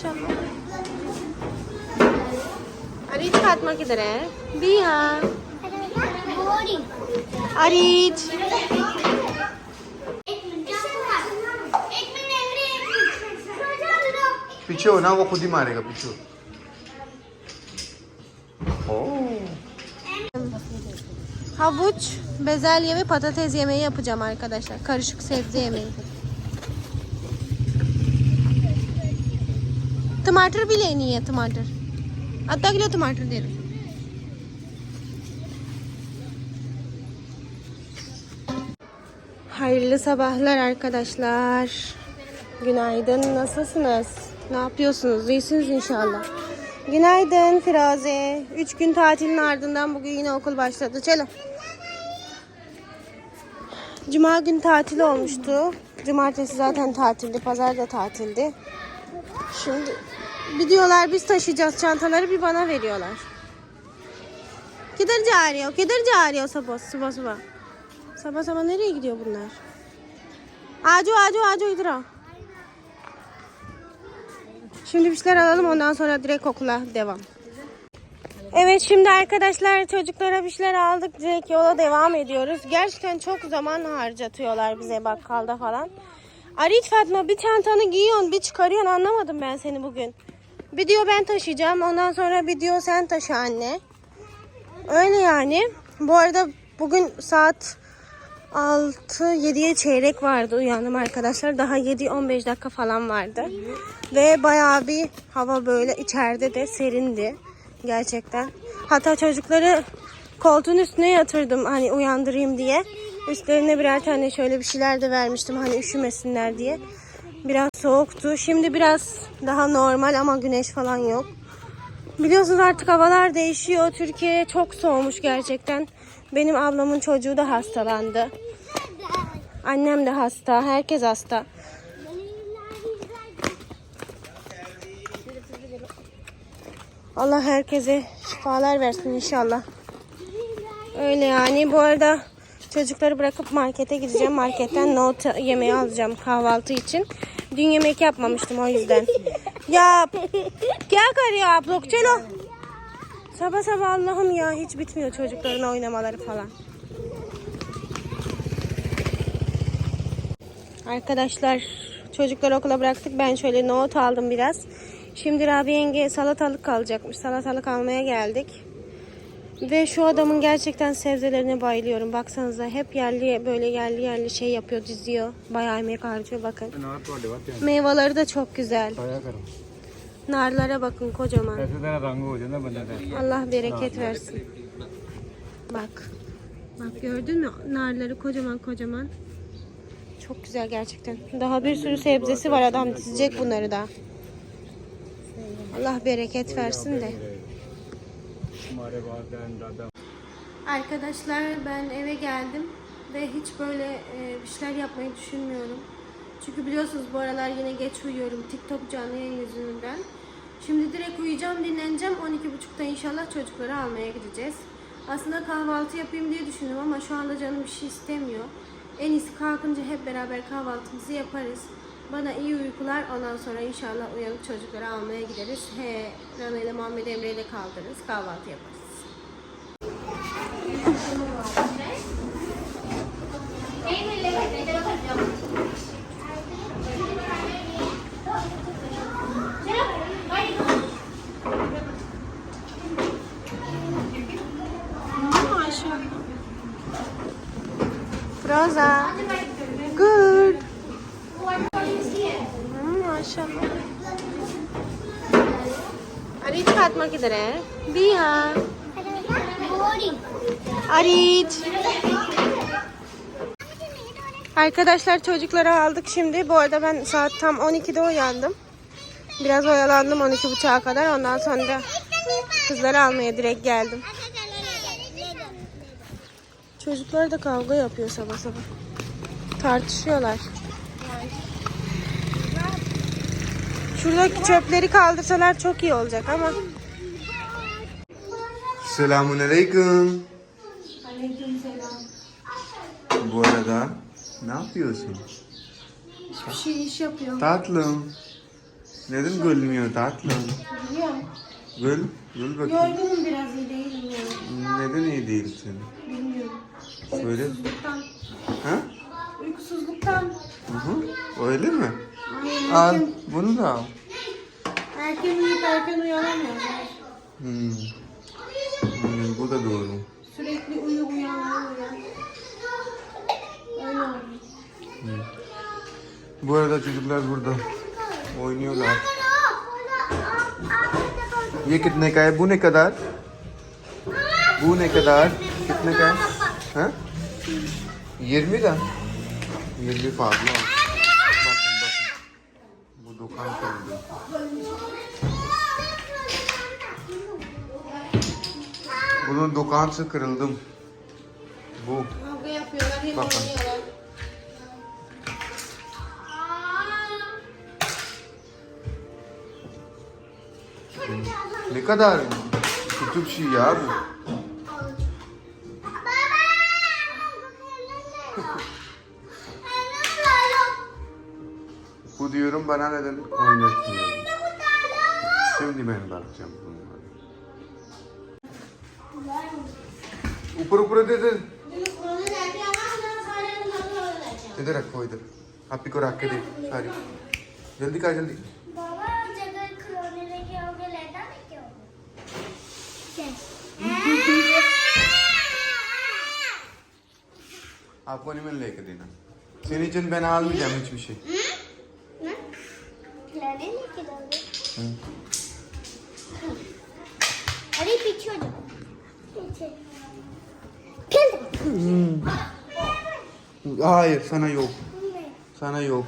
माशाल्लाह अरीज फातिमा किधर है भी हाँ अरीज पीछे हो ना वो खुद ही मारेगा पीछे हो Oo. Havuç, bezelye ve patates yemeği yapacağım arkadaşlar. Karışık sebze yemeği. टमाटर भी लेनी है टमाटर आधा किलो टमाटर दे दो Hayırlı sabahlar arkadaşlar. Günaydın. Nasılsınız? Ne yapıyorsunuz? İyisiniz inşallah. Günaydın Firaze. Üç gün tatilin ardından bugün yine okul başladı. Çelo. Cuma gün tatil olmuştu. Cumartesi zaten tatildi. Pazar da tatildi. Şimdi bir diyorlar biz taşıyacağız çantaları bir bana veriyorlar. Kidir çağırıyor? Kidir çağırıyor sabah sabah sabah. Sabah sabah nereye gidiyor bunlar? Acu acu acu idra. Şimdi bir şeyler alalım ondan sonra direkt okula devam. Evet şimdi arkadaşlar çocuklara bir şeyler aldık. Direkt yola devam ediyoruz. Gerçekten çok zaman harcatıyorlar bize bakkalda falan. Arit Fatma bir çantanı giyiyorsun bir çıkarıyorsun anlamadım ben seni bugün. Bir diyor ben taşıyacağım ondan sonra bir diyor sen taşı anne. Öyle yani. Bu arada bugün saat 6-7'ye çeyrek vardı uyandım arkadaşlar. Daha 7-15 dakika falan vardı. Ve bayağı bir hava böyle içeride de serindi. Gerçekten. Hatta çocukları koltuğun üstüne yatırdım hani uyandırayım diye. Üstlerine birer tane şöyle bir şeyler de vermiştim hani üşümesinler diye. Biraz soğuktu. Şimdi biraz daha normal ama güneş falan yok. Biliyorsunuz artık havalar değişiyor. Türkiye çok soğumuş gerçekten. Benim ablamın çocuğu da hastalandı. Annem de hasta. Herkes hasta. Allah herkese şifalar versin inşallah. Öyle yani. Bu arada çocukları bırakıp markete gideceğim. Marketten nohut yemeği alacağım kahvaltı için. Dün yemek yapmamıştım o yüzden. Ya gel kar ya ablok çelo. Sabah sabah Allah'ım ya hiç bitmiyor çocukların oynamaları falan. Arkadaşlar çocukları okula bıraktık. Ben şöyle nohut aldım biraz. Şimdi Rabi yenge salatalık alacakmış. Salatalık almaya geldik. Ve şu adamın gerçekten sebzelerine bayılıyorum. Baksanıza hep yerli böyle yerli yerli şey yapıyor, diziyor. Bayağı emek harcıyor bakın. Meyveleri de çok güzel. Narlara bakın kocaman. Allah bereket versin. Bak. Bak gördün mü? Narları kocaman kocaman. Çok güzel gerçekten. Daha bir sürü sebzesi var. Adam dizecek bunları da. Allah bereket versin de. Arkadaşlar ben eve geldim ve hiç böyle e, bir şeyler yapmayı düşünmüyorum. Çünkü biliyorsunuz bu aralar yine geç uyuyorum TikTok canlı yayın yüzünden. Şimdi direkt uyuyacağım, dinleneceğim. 12.30'da inşallah çocukları almaya gideceğiz. Aslında kahvaltı yapayım diye düşündüm ama şu anda canım bir şey istemiyor. En iyisi kalkınca hep beraber kahvaltımızı yaparız. Bana iyi uykular. Ondan sonra inşallah uyanıp çocukları almaya gideriz. He, Rana ile Muhammed Emre ile kaldırırız. Kahvaltı yaparız. Rosa. ಆತ್ಮ ಹಾಕಿದ್ದಾರೆ Diya Arit. Arkadaşlar çocuklara aldık şimdi. Bu arada ben saat tam 12'de uyandım. Biraz oyalandım 12.30'a kadar. Ondan sonra da kızları almaya direkt geldim. Çocuklar da kavga yapıyor sabah sabah. Tartışıyorlar. Şuradaki çöpleri kaldırsalar çok iyi olacak ama. Selamun aleyküm. Bu arada ne yapıyorsun? Hiçbir şey iş yapıyor. Tatlım. Neden gülmüyor tatlım? Biliyorum. Gül. Gül bakayım. Yorgunum biraz iyi değilim yani. Neden iyi değilsin? Bilmiyorum. Söyle. Uykusuzluktan. Ha? Uykusuzluktan. Hı hı. Öyle mi? Ay, Al erken, bunu da al. erken uyuyup erken uyanamıyorlar. Hmm. Hmm, bu da doğru. Sürekli uyu uyan uyan. Öyle oldu. Hmm. Bu arada çocuklar burada oynuyorlar. Ye kitne ka hai? Bu ne kadar? Bu ne kadar? Kitne ka hai? Ha? 20 da. 20 fazla. Bunun dukansı kırıldım. Bu. Kavga yapıyorlar, hep Bakın. oynuyorlar. Ne kadar kötü bir şey ya bu. Bu diyorum bana neden oynatmıyor. Şimdi ben bakacağım bunlara. ऊपर ऊपर दे दे इधर रखो इधर। आप ही को रख के दे सारी। जल्दी का जल्दी। बाबा जगह खिलौने लेके आओगे लेटा नहीं क्या आपको नहीं मैंने लेके देना। senin için ben almayacağım hiçbir şey. खिलौने लेके दोगे Hı. अरे पीछे हो Hayır sana yok. Sana yok.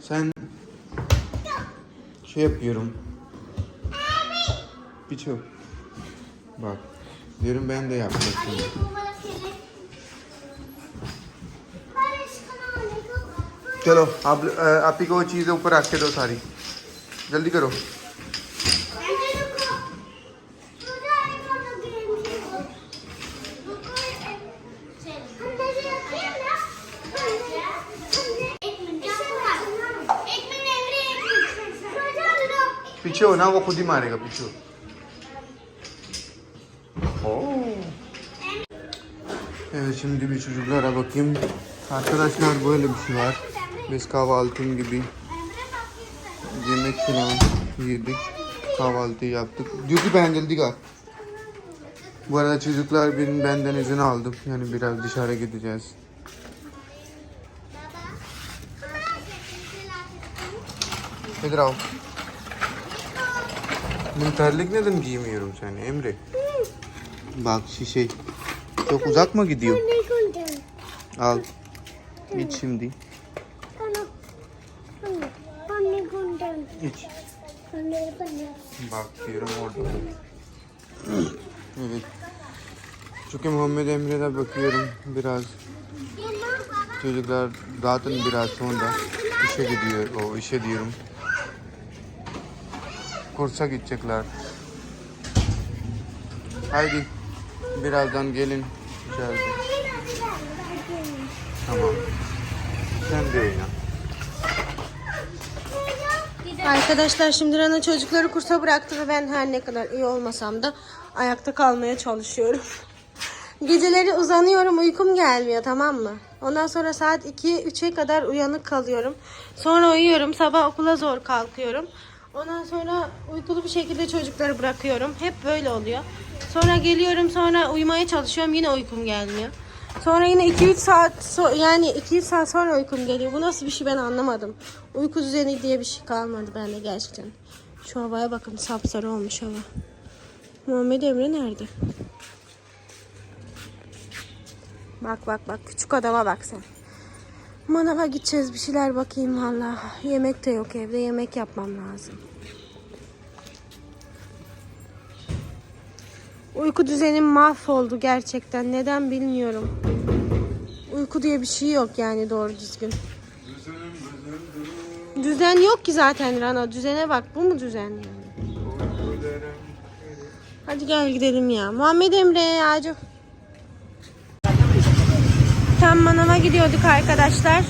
Sen şey yapıyorum. Biço. Bak. Diyorum ben de लेको चलो आप आप ही को चीज़ें ऊपर रख के दो सारी जल्दी करो ना वो खुद ही मारेगा पीछे हो Oo. Evet şimdi bir çocuklara bakayım. Arkadaşlar böyle bir şey var. Biz kahvaltım gibi yemek falan yedik. Kahvaltı yaptık. Diyor ki ben geldik ha. Bu arada çocuklar benim benden izin aldım. Yani biraz dışarı gideceğiz. Nedir al? Ben terlik neden giymiyorum seni Emre? Bak şişe. Çok uzak mı gidiyor? Al. İç şimdi. İç. Bak diyorum orada. Evet. Çünkü Muhammed Emre'ye bakıyorum biraz. Çocuklar zaten biraz sonra işe gidiyor. O işe diyorum. Kursa gidecekler. Haydi. Birazdan gelin. İçeride. Tamam. Sen de oyna. Arkadaşlar şimdi Rana çocukları kursa bıraktı ve ben her ne kadar iyi olmasam da ayakta kalmaya çalışıyorum. Geceleri uzanıyorum uykum gelmiyor tamam mı? Ondan sonra saat 2-3'e kadar uyanık kalıyorum. Sonra uyuyorum sabah okula zor kalkıyorum. Ondan sonra uykulu bir şekilde çocukları bırakıyorum. Hep böyle oluyor. Sonra geliyorum sonra uyumaya çalışıyorum yine uykum gelmiyor. Sonra yine 2-3 saat so- yani 2-3 saat sonra uykum geliyor. Bu nasıl bir şey ben anlamadım. Uyku düzeni diye bir şey kalmadı bende gerçekten. Şu havaya bakın sapsarı olmuş hava. Muhammed Emre nerede? Bak bak bak küçük adama bak sen. Manava gideceğiz bir şeyler bakayım valla. Yemek de yok evde yemek yapmam lazım. Uyku düzenim mahvoldu gerçekten. Neden bilmiyorum. Uyku diye bir şey yok yani doğru düzgün. Düzen yok ki zaten Rana. Düzene bak. Bu mu düzen yani? Hadi gel gidelim ya. Muhammed Emre Acı. Tam manava gidiyorduk arkadaşlar.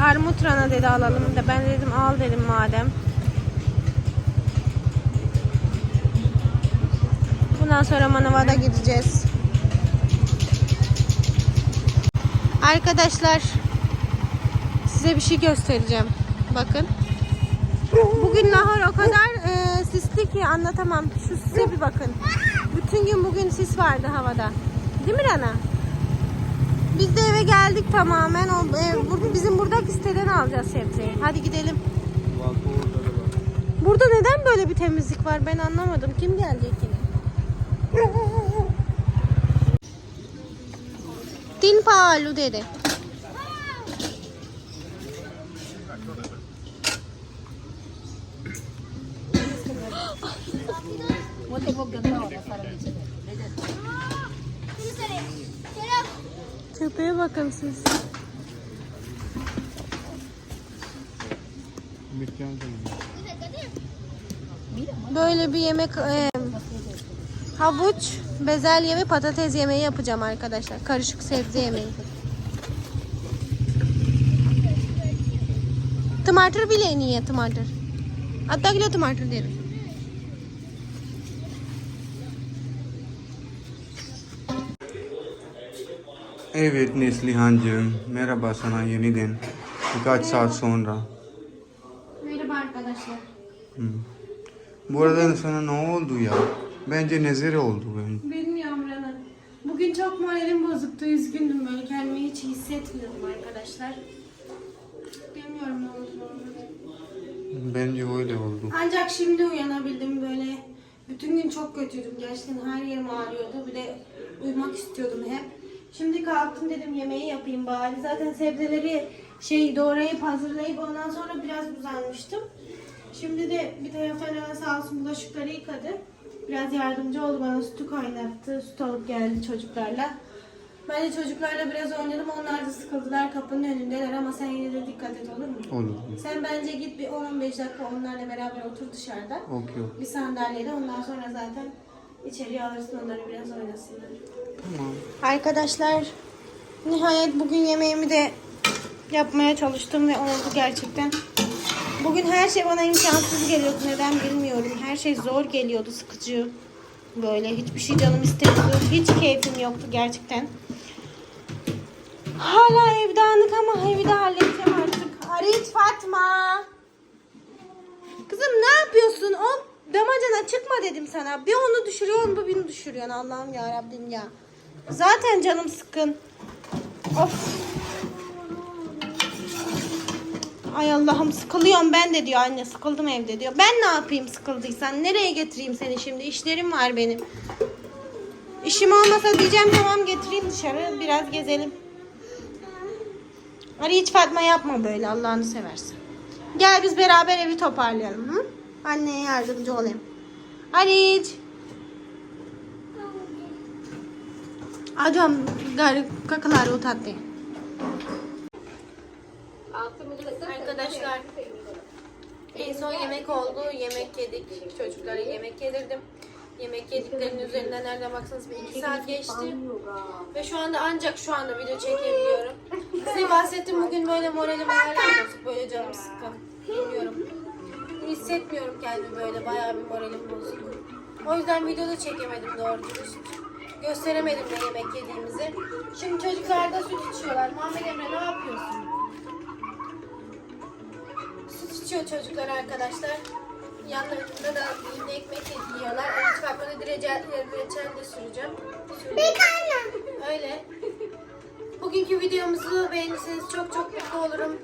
Armut rana dedi alalım da ben dedim al dedim madem. Bundan sonra manava gideceğiz. Arkadaşlar size bir şey göstereceğim. Bakın. Bugün nahar o kadar e, sisli ki anlatamam. Şu sise bir bakın. Bütün gün bugün sis vardı havada. Değil mi Rana? Biz de eve geldik tamamen. O, e, bu- bizim buradaki siteden alacağız sebzeyi. Hadi gidelim. Burada neden böyle bir temizlik var ben anlamadım. Kim gelecek yine? Tin palu dedi. Köpeğe bakın siz. Böyle bir yemek e, havuç, bezelye ve patates yemeği yapacağım arkadaşlar. Karışık sebze yemeği. Tomater bile niye tomater? Hatta gile tomater derim. Evet Neslihan'cığım. Merhaba sana yeniden. Birkaç saat sonra. Merhaba arkadaşlar. Bu arada sana ne oldu ya? Bence nezere oldu ben. Bilmiyorum Rana. Bugün çok moralim bozuktu. Üzgündüm böyle. Kendimi hiç iyi hissetmiyordum arkadaşlar. Bilmiyorum ne oldu. Bence öyle oldu. Ancak şimdi uyanabildim böyle. Bütün gün çok kötüydüm. Gerçekten her yerim ağrıyordu. Bir de uyumak istiyordum hep. Şimdi kalktım dedim yemeği yapayım bari. Zaten sebzeleri şey doğrayıp hazırlayıp ondan sonra biraz uzanmıştım. Şimdi de bir taraftan Rana sağ olsun bulaşıkları yıkadı. Biraz yardımcı oldu bana sütü kaynattı. Süt alıp geldi çocuklarla. Ben de çocuklarla biraz oynadım. Onlar da sıkıldılar kapının önündeler ama sen yine de dikkat et olur mu? Olur. Sen bence git bir 10-15 dakika onlarla beraber otur dışarıda. Okey. Bir sandalyede ondan sonra zaten içeriye alırsın onları biraz oynasınlar. Tamam. Arkadaşlar nihayet bugün yemeğimi de yapmaya çalıştım ve oldu gerçekten. Bugün her şey bana imkansız geliyordu. Neden bilmiyorum. Her şey zor geliyordu, sıkıcı. Böyle hiçbir şey canım istemiyordu. Hiç keyfim yoktu gerçekten. Hala ev dağınık ama evi de halledeceğim artık. Arayış Fatma. Kızım ne yapıyorsun? O damacana çıkma dedim sana. Bir onu düşürüyorsun, bir bunu düşürüyorsun. Allah'ım ya Rabbim ya. Zaten canım sıkın. Of. Ay Allah'ım sıkılıyorum ben de diyor anne sıkıldım evde diyor. Ben ne yapayım sıkıldıysan nereye getireyim seni şimdi işlerim var benim. İşim olmasa diyeceğim tamam getireyim dışarı biraz gezelim. Hadi hiç Fatma yapma böyle Allah'ını seversen. Gel biz beraber evi toparlayalım. Hı? Anneye yardımcı olayım. Hadi hiç. Adam gari kakaları utattı. Arkadaşlar en son yemek oldu. Yemek yedik. Çocuklara yemek yedirdim. Yemek yediklerinin üzerinden nereden baksanız bir iki saat geçti. Ve şu anda ancak şu anda video çekebiliyorum. Size bahsettim bugün böyle moralim bozuk. Böyle canım sıkkın. Bilmiyorum. Hissetmiyorum kendimi böyle. Bayağı bir moralim bozuk. O yüzden videoda çekemedim doğru dürüst. Gösteremedim de yemek yediğimizi. Şimdi çocuklar da süt içiyorlar. Muhammed Emre ne yapıyorsun? Süt içiyor çocuklar arkadaşlar. Yanlarında da yine ekmek yiyorlar. Farkında da reçel, reçel de süreceğim. Süreceğim. Öyle. Bugünkü videomuzu beğenirseniz çok çok mutlu olurum.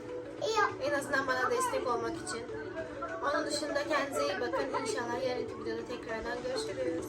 En azından bana destek olmak için. Onun dışında kendinize iyi bakın. İnşallah yarınki videoda tekrardan görüşürüz.